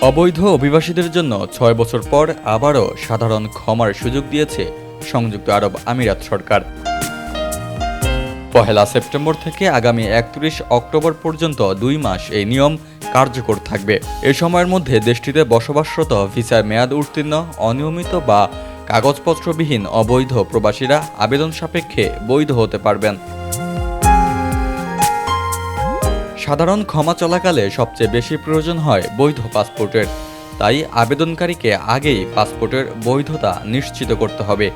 অবৈধ অভিবাসীদের জন্য ছয় বছর পর আবারও সাধারণ ক্ষমার সুযোগ দিয়েছে সংযুক্ত আরব আমিরাত সরকার। পহেলা সেপ্টেম্বর থেকে আগামী একত্রিশ অক্টোবর পর্যন্ত দুই মাস এই নিয়ম কার্যকর থাকবে। এ সময়ের মধ্যে দেশটিতে বসবাসরত ভিসার মেয়াদ উত্তীর্ণ, অনিয়মিত বা কাগজপত্রবিহীন অবৈধ প্রবাসীরা আবেদন সাপেক্ষে বৈধ হতে পারবেন। সাধারণ ক্ষমা চলাকালে সবচেয়ে বেশি প্রয়োজন হয় বৈধ পাসপোর্টের। তাই আবেদনকারীকে আগেই পাসপোর্টের বৈধতা নিশ্চিত করতে হবে।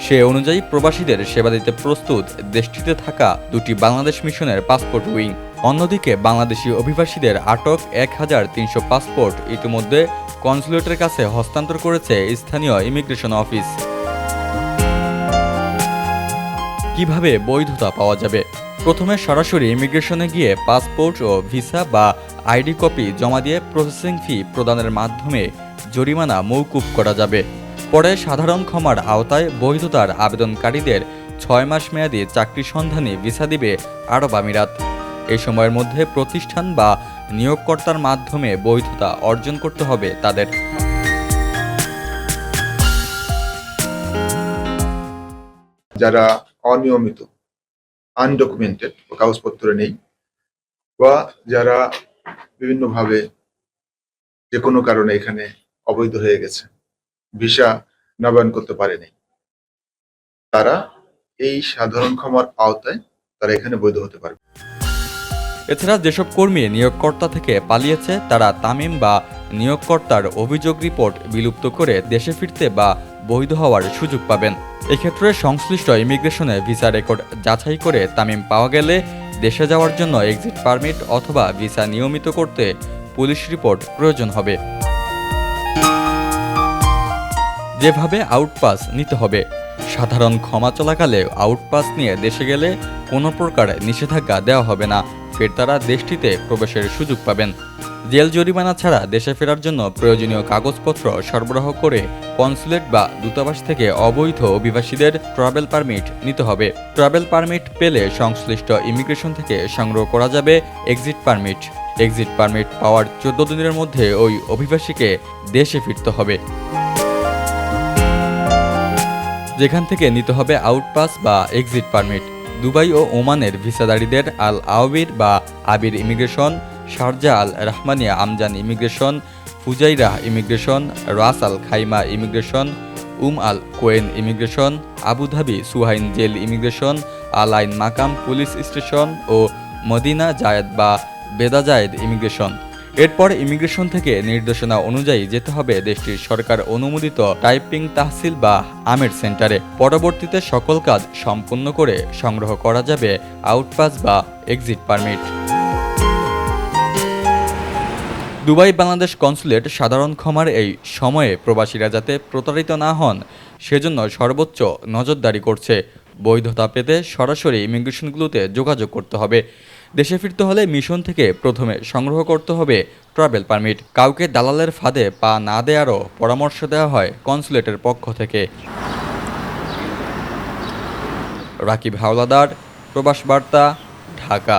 সে অনুযায়ী প্রবাসীদের সেবা দিতে প্রস্তুত। দেশটিতে থাকা দুটি বাংলাদেশ মিশনের পাসপোর্ট উইং। অন্যদিকে বাংলাদেশি অভিবাসীদের আটক এক হাজার তিনশো পাসপোর্ট ইতিমধ্যে কনসুলেটের কাছে হস্তান্তর করেছে স্থানীয় ইমিগ্রেশন অফিস। কীভাবে বৈধতা পাওয়া যাবে? প্রথমে সরাসরি ইমিগ্রেশনে গিয়ে পাসপোর্ট ও ভিসা বা আইডি কপি জমা দিয়ে প্রসেসিং ফি প্রদানের মাধ্যমে জরিমানা মৌকুব করা যাবে। পরে সাধারণ ক্ষমার আওতায় বৈধতার আবেদনকারীদের ছয় মাস মেয়াদী চাকরি সন্ধানী ভিসা দিবে আরব আমিরাত। এই সময়ের মধ্যে প্রতিষ্ঠান বা নিয়োগকর্তার মাধ্যমে বৈধতা অর্জন করতে হবে তাদের। যারা অনিয়মিত আনডকুমেন্টেড কাগজপত্র নেই, বা যারা বিভিন্নভাবে যে কোনো কারণে এখানে অবৈধ হয়ে গেছে, ভিসা নবায়ন করতে পারেনি, তারা এই সাধারণ ক্ষমার আওতায় তারা এখানে বৈধ হতে পারবে। এছাড়া যেসব কর্মী নিয়োগকর্তা থেকে পালিয়েছে, তারা তামিম বা নিয়োগকর্তার অভিযোগ রিপোর্ট বিলুপ্ত করে দেশে ফিরতে বা বৈধ হওয়ার সুযোগ পাবেন। এক্ষেত্রে সংশ্লিষ্ট ইমিগ্রেশনে ভিসা রেকর্ড যাচাই করে তামিম পাওয়া গেলে দেশে যাওয়ার জন্য এক্সিট পারমিট অথবা ভিসা নিয়মিত করতে পুলিশ রিপোর্ট প্রয়োজন হবে। যেভাবে আউটপাস নিতে হবে। সাধারণ ক্ষমা চলাকালে আউটপাস নিয়ে দেশে গেলে কোনো প্রকার নিষেধাজ্ঞা দেওয়া হবে না। ফের তারা দেশটিতে প্রবেশের সুযোগ পাবেন। জেল জরিমানা ছাড়া দেশে ফেরার জন্য প্রয়োজনীয় কাগজপত্র সরবরাহ করে কনসুলেট বা দূতাবাস থেকে অবৈধ অভিবাসীদের ট্রাভেল পারমিট নিতে হবে। ট্রাভেল পারমিট পেলে সংশ্লিষ্ট ইমিগ্রেশন থেকে সংগ্রহ করা যাবে এক্সিট পারমিট। এক্সিট পারমিট পাওয়ার চোদ্দ দিনের মধ্যে ওই অভিবাসীকে দেশে ফিরতে হবে। যেখান থেকে নিতে হবে আউটপাস বা এক্সিট পারমিট। দুবাই ও ওমানের ভিসাদারীদের আল আওবির বা Aweer immigration Sharjah Al Rahmaniya Ajman immigration, Fujairah immigration Ras Al Khaimah immigration, Umm Al Quwain immigration Abu Dhabi সুহাইন jail immigration Al Ain Maqam police station ও Madinat Zayed বা Bida জায়েদ immigration. এরপর immigration থেকে নির্দেশনা অনুযায়ী যেতে হবে দেশটির সরকার অনুমোদিত typing তাহসিল বা আমের সেন্টারে। পরবর্তীতে সকল কাজ সম্পন্ন করে সংগ্রহ করা যাবে, আউটপাস বা exit permit. Dubai Bangladesh consulate সাধারণ ক্ষমার এই সময়ে প্রবাসীরা যাতে প্রতারিত না হন, সেজন্য সর্বোচ্চ নজরদারি করছে। বৈধতা পেতে সরাসরি ইমিগ্রেশনগুলোতে যোগাযোগ করতে হবে। দেশে ফিরতে হলে মিশন থেকে প্রথমে সংগ্রহ করতে হবে ট্রাভেল পারমিট। কাউকে দালালের ফাঁদে পা না দেওয়ারও পরামর্শ দেওয়া হয় কনসুলেটের পক্ষ থেকে। রাকিব হাওলাদার, প্রবাস বার্তা, ঢাকা।